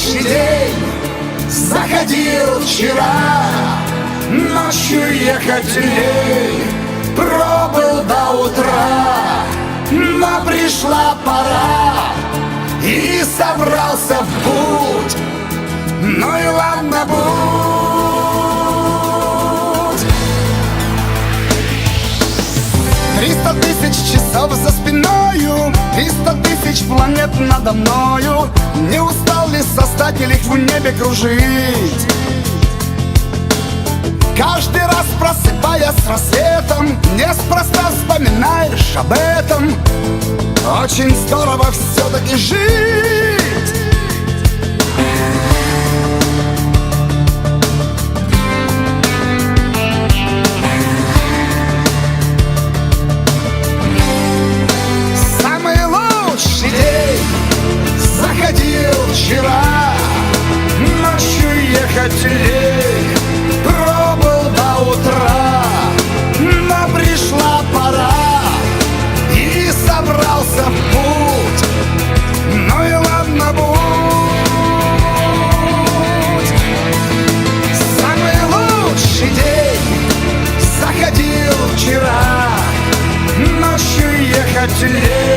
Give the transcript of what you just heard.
Рабочий день заходил вчера Ночью ехателей пробыл до утра Но пришла пора и собрался в путь. Ну и ладно будь. Триста тысяч часов за спиною Триста тысяч планет надо мною. Не устал ли создатель их в небе кружить? Каждый раз просыпаясь с рассветом Неспроста вспоминаешь об этом Очень здорово все-таки got to live.